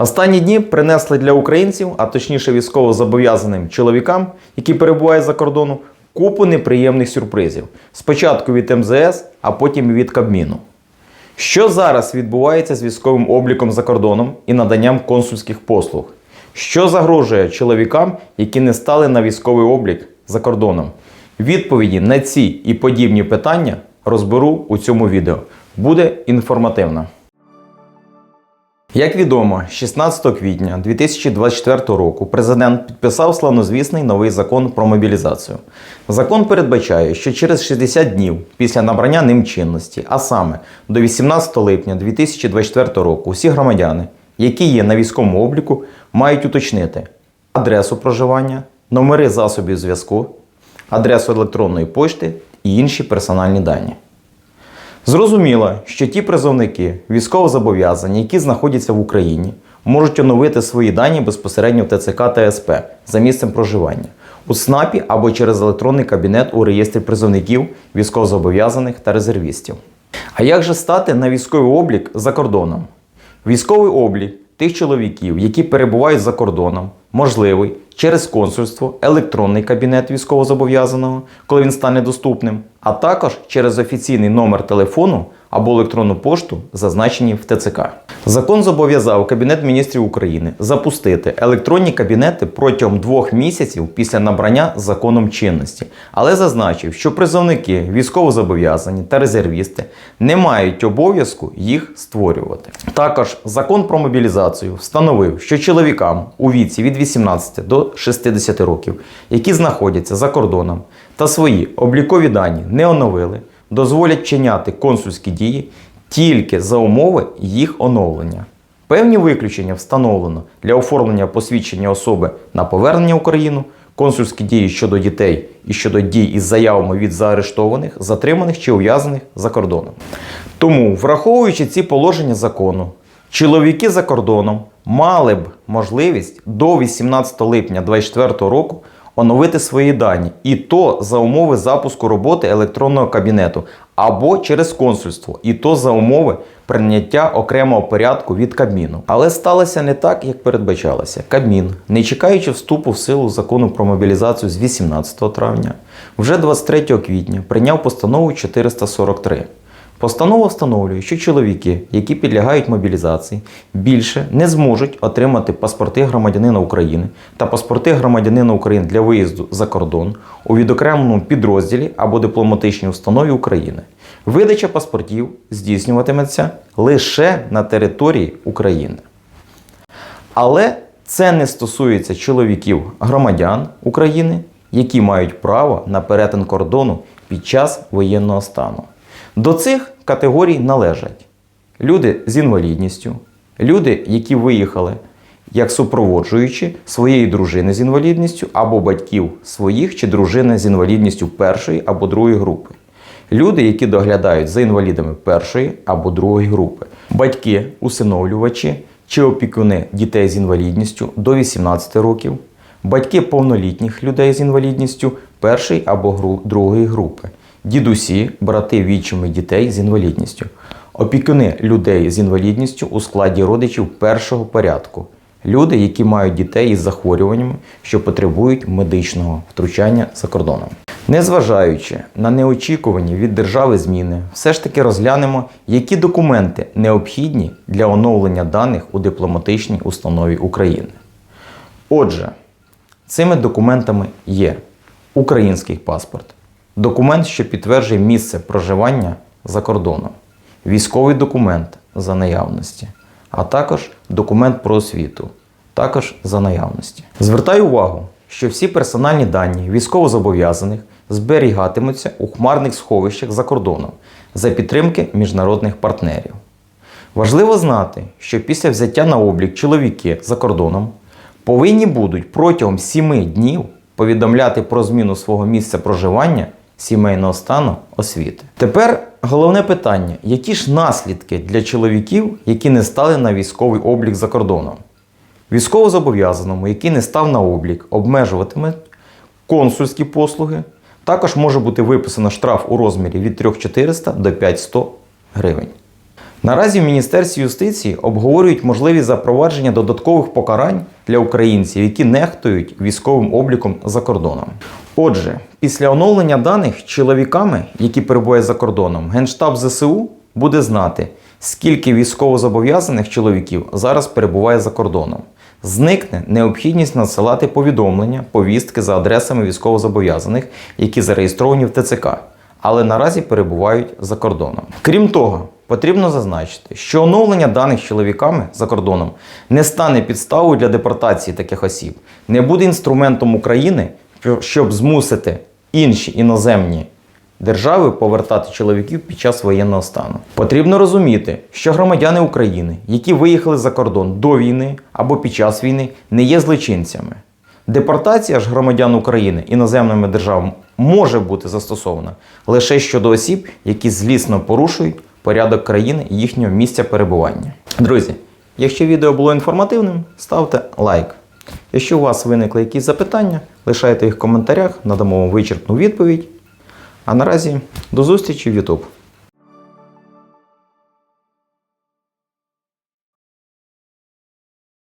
Останні дні принесли для українців, а точніше військовозобов'язаним чоловікам, які перебувають за кордону, купу неприємних сюрпризів. Спочатку від МЗС, а потім від Кабміну. Що зараз відбувається з військовим обліком за кордоном і наданням консульських послуг? Що загрожує чоловікам, які не стали на військовий облік за кордоном? Відповіді на ці і подібні питання розберу у цьому відео. Буде інформативно. Як відомо, 16 квітня 2024 року президент підписав славнозвісний новий закон про мобілізацію. Закон передбачає, що через 60 днів після набрання ним чинності, а саме до 18 липня 2024 року, усі громадяни, які є на військовому обліку, мають уточнити адресу проживання, номери засобів зв'язку, адресу електронної пошти і інші персональні дані. Зрозуміло, що ті призовники, військовозобов'язані, які знаходяться в Україні, можуть оновити свої дані безпосередньо в ТЦК та СП за місцем проживання у СНАПі або через електронний кабінет у реєстрі призовників, військовозобов'язаних та резервістів. А як же стати на військовий облік за кордоном? Військовий облік тих чоловіків, які перебувають за кордоном, можливий через консульство, електронний кабінет військовозобов'язаного, коли він стане доступним, а також через офіційний номер телефону або електронну пошту, зазначені в ТЦК. Закон зобов'язав Кабінет міністрів України запустити електронні кабінети протягом двох місяців після набрання законом чинності, але зазначив, що призовники, військовозобов'язані та резервісти не мають обов'язку їх створювати. Також закон про мобілізацію встановив, що чоловікам у віці від 18 до 60 років, які знаходяться за кордоном та свої облікові дані не оновили, дозволять вчиняти консульські дії тільки за умови їх оновлення. Певні виключення встановлено для оформлення посвідчення особи на повернення в Україну, консульські дії щодо дітей і щодо дій із заявами від заарештованих, затриманих чи ув'язаних за кордоном. Тому, враховуючи ці положення закону, чоловіки за кордоном мали б можливість до 18 липня 2024 року оновити свої дані, і то за умови запуску роботи електронного кабінету або через консульство, і то за умови прийняття окремого порядку від Кабміну. Але сталося не так, як передбачалося. Кабмін, не чекаючи вступу в силу закону про мобілізацію з 18 травня, вже 23 квітня прийняв постанову 443. Постанова встановлює, що чоловіки, які підлягають мобілізації, більше не зможуть отримати паспорти громадянина України та паспорти громадянина України для виїзду за кордон у відокремленому підрозділі або дипломатичній установі України. Видача паспортів здійснюватиметься лише на території України. Але це не стосується чоловіків громадян України, які мають право на перетин кордону під час воєнного стану. До цих категорій належать люди з інвалідністю, люди, які виїхали як супроводжуючи своєї дружини з інвалідністю або батьків своїх чи дружини з інвалідністю першої або другої групи. Люди, які доглядають за інвалідами першої або другої групи, батьки, усиновлювачі чи опікуни дітей з інвалідністю до 18 років, батьки повнолітніх людей з інвалідністю першої або другої групи, дідусі, брати відчими дітей з інвалідністю, опікуни людей з інвалідністю у складі родичів першого порядку, люди, які мають дітей із захворюваннями, що потребують медичного втручання за кордоном. Незважаючи на неочікувані від держави зміни, все ж таки розглянемо, які документи необхідні для оновлення даних у дипломатичній установі України. Отже, цими документами є український паспорт, документ, що підтверджує місце проживання за кордоном, військовий документ за наявності, а також документ про освіту, також за наявності. Звертаю увагу, що всі персональні дані військовозобов'язаних зберігатимуться у хмарних сховищах за кордоном за підтримки міжнародних партнерів. Важливо знати, що після взяття на облік чоловіки за кордоном повинні будуть протягом 7 днів повідомляти про зміну свого місця проживання, сімейного стану, освіти. Тепер головне питання: які ж наслідки для чоловіків, які не стали на військовий облік за кордоном? Військовозобов'язаному, який не став на облік, обмежуватиме консульські послуги. Також може бути виписано штраф у розмірі від 3400 до 5100 гривень. Наразі в Міністерстві юстиції обговорюють можливість запровадження додаткових покарань для українців, які нехтують військовим обліком за кордоном. Отже, після оновлення даних чоловіками, які перебувають за кордоном, Генштаб ЗСУ буде знати, скільки військовозобов'язаних чоловіків зараз перебуває за кордоном. Зникне необхідність надсилати повідомлення, повістки за адресами військовозобов'язаних, які зареєстровані в ТЦК, але наразі перебувають за кордоном. Крім того, потрібно зазначити, що оновлення даних чоловіками за кордоном не стане підставою для депортації таких осіб, не буде інструментом України, щоб змусити інші іноземні держави повертати чоловіків під час воєнного стану. Потрібно розуміти, що громадяни України, які виїхали за кордон до війни або під час війни, не є злочинцями. Депортація ж громадян України іноземними державами може бути застосована лише щодо осіб, які злісно порушують порядок країни і їхнього місця перебування. Друзі, якщо відео було інформативним, ставте лайк. Якщо у вас виникли якісь запитання, лишайте їх в коментарях, надамо вам вичерпну відповідь. А наразі до зустрічі в YouTube.